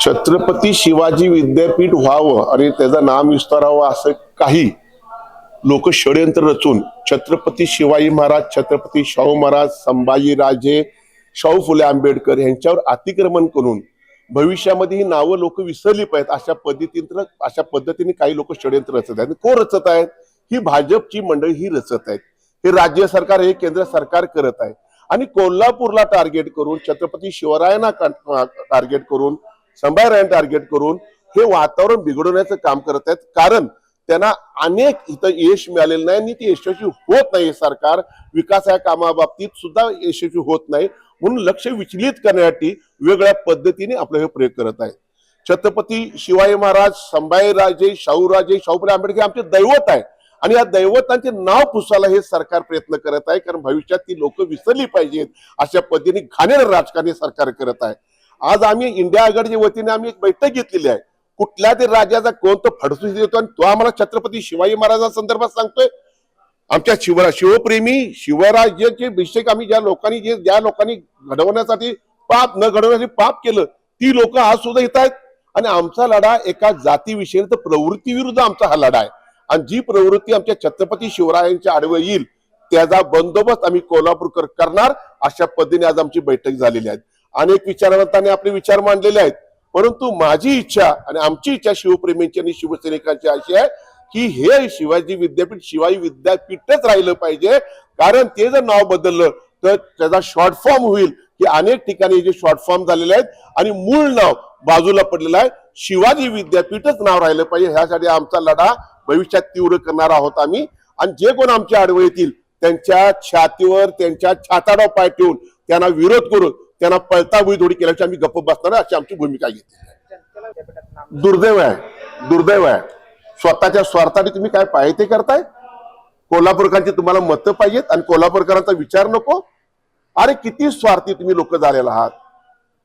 छत्रपती शिवाजी विद्यापीठ व्हावं आणि त्याचा नाम विस्तारावं असं काही लोक षडयंत्र रचून छत्रपती शिवाजी महाराज छत्रपती शाहू महाराज संभाजीराजे शाहू फुले आंबेडकर यांच्यावर अतिक्रमण करून भविष्यामध्ये ही नावं लोक विसरली पाहिजेत. अशा पद्धतीनं अशा पद्धतीने काही लोक षडयंत्र रचत आहेत. कोण रचत आहेत? ही भाजपची मंडळी ही रचत आहेत. हे राज्य सरकार हे केंद्र सरकार करत आहे. आणि कोल्हापूरला टार्गेट करून छत्रपती शिवरायांना टार्गेट करून संभाजीरायांना टार्गेट करून हे वातावरण बिघडवण्याचं काम करत आहेत. कारण त्यांना अनेक इथं यश मिळालेलं नाही आणि ते यशस्वी होत नाही. हे सरकार विकास या कामाबाबतीत सुद्धा यशस्वी होत नाही. म्हणून लक्ष विचलित करण्यासाठी वेगळ्या पद्धतीने आपला हे प्रयोग करत आहे छत्रपती शिवाजी महाराज संभाजीराजे शाहूराजे शाहूपुरे आंबेडकर आमचे दैवत आहे आणि या दैवतांचे नाव पुसायला हे सरकार प्रयत्न करत आहे कारण भविष्यात ती लोक विसरली पाहिजेत अशा पद्धतीने घाणेर राजकारण हे सरकार करत आहे. आज आम्ही इंडिया आघाडीच्या वतीने आम्ही एक बैठक घेतलेली आहे. कुठल्या तरी राज्याचा कोणतं फडसूस देतो आणि तो आम्हाला छत्रपती शिवाजी महाराजांसंदर्भात सांगतोय. आमच्या शिवरा शिवप्रेमी शिवराज्याचे अभिषेक आम्ही ज्या लोकांनी जे ज्या लोकांनी घडवण्यासाठी पाप न घडवण्यासाठी पाप केलं ती लोक आज सुद्धा येत आहेत. आणि आमचा लढा एका जातीविषयी तर प्रवृत्ती विरुद्ध आमचा हा लढा आहे. आणि जी प्रवृत्ती आमच्या छत्रपती शिवरायांच्या आडवे येईल त्याचा बंदोबस्त आम्ही कोल्हापूरकर करणार अशा पद्धतीने आज आमची बैठक झालेली आहे. अनेक विचारवंतांनी आपले विचार मांडलेले आहेत परंतु माझी इच्छा आणि आमची इच्छा शिवप्रेमींची आणि शिवसैनिकांची अशी आहे की हे शिवाजी विद्यापीठ शिवाजी विद्यापीठच राहिलं पाहिजे. कारण ते जर नाव बदललं तर त्याचा शॉर्ट फॉर्म होईल. की अनेक ठिकाणी जे शॉर्ट फॉर्म झालेले आहेत आणि मूळ नाव बाजूला पडलेलं आहे. शिवाजी विद्यापीठच नाव राहिलं पाहिजे. ह्यासाठी आमचा लढा भविष्यात तीव्र करणार आहोत आम्ही. आणि जे कोण आमच्या आडवे येतील त्यांच्या छातीवर त्यांच्या छाताडाव पाय ठेवून त्यांना विरोध करून त्यांना पळता थोडी केल्याची आम्ही गप्प बसणार अशी आमची भूमिका घेतली दुर्दैव आहे दुर्दैव आहे. स्वतःच्या स्वार्थाने तुम्ही काय पाहिजे ते करताय? कोल्हापूरकरांची तुम्हाला मतं पाहिजेत आणि कोल्हापूरकरांचा विचार नको. अरे किती स्वार्थी तुम्ही लोक झालेला आहात.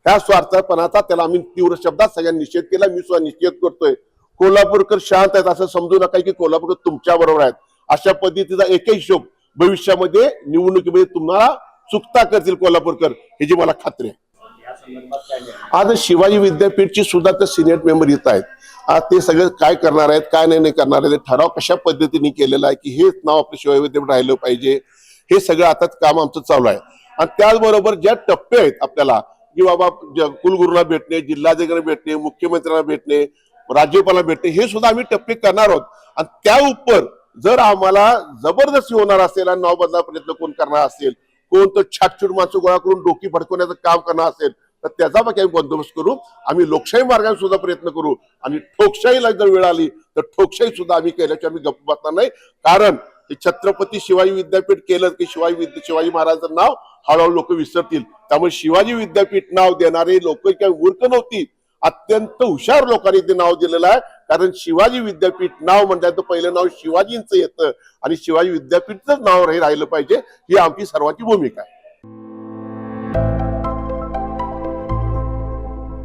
ह्या स्वार्थपणाचा त्याला आम्ही तीव्र शब्दात सगळ्यांनी निषेध केला मी सुद्धा निषेध करतोय. कोल्हापूरकर शांत आहेत असं समजू नका की कोल्हापूरकर तुमच्या बरोबर आहेत. अशा पद्धतीचा एकही शोक भविष्यामध्ये निवडणुकीमध्ये तुम्हाला चुकता करतील कोल्हापूरकर ह्याची मला खात्री आहे. आज शिवाजी विद्यापीठची सुद्धा तर सिनेट मेंबर येत आहेत. आज ते सगळे काय करणार आहेत काय नाही नाही करणार आहेत ठराव कशा पद्धतीने केलेला आहे की हेच नाव आपलं शिवाजी विद्यापीठ राहिलं पाहिजे हे सगळं आता काम आमचं चालू आहे. आणि त्याचबरोबर ज्या टप्पे आहेत आपल्याला की बाबा कुलगुरूला भेटणे जिल्हाधिकारी भेटणे मुख्यमंत्र्यांना भेटणे राज्यपालांना भेटते हे सुद्धा आम्ही टप्पे करणार आहोत. आणि त्या उपर जर आम्हाला जबरदस्ती होणार असेल आणि नाव बदला प्रयत्न कोण करणार असेल कोण तर छाटछूट माणसं गोळा करून डोकी फडकवण्याचं काम करणार असेल तर त्याचा बाकी आम्ही बंदोबस्त करू. आम्ही लोकशाही मार्गाने सुद्धा प्रयत्न करू. आणि ठोकशाहीला जर वेळ आली तर ठोकशाही सुद्धा आम्ही केल्याची आम्ही गप्प बसणार नाही. कारण हे छत्रपती शिवाजी विद्यापीठ केलं की शिवाजी विद्या शिवाजी महाराजांचं नाव हळूहळू लोक विसरतील. त्यामुळे शिवाजी विद्यापीठ नाव देणारे लोक काही मूर्ख नव्हती. अत्यंत हुशार लोकांनी ते नाव दिलेलं आहे. कारण शिवाजी विद्यापीठ नाव म्हणल्याचं पहिलं नाव शिवाजींचं येतं. आणि शिवाजी विद्यापीठच नाव राहिलं पाहिजे. ही आमची सर्वांची भूमिका आहे.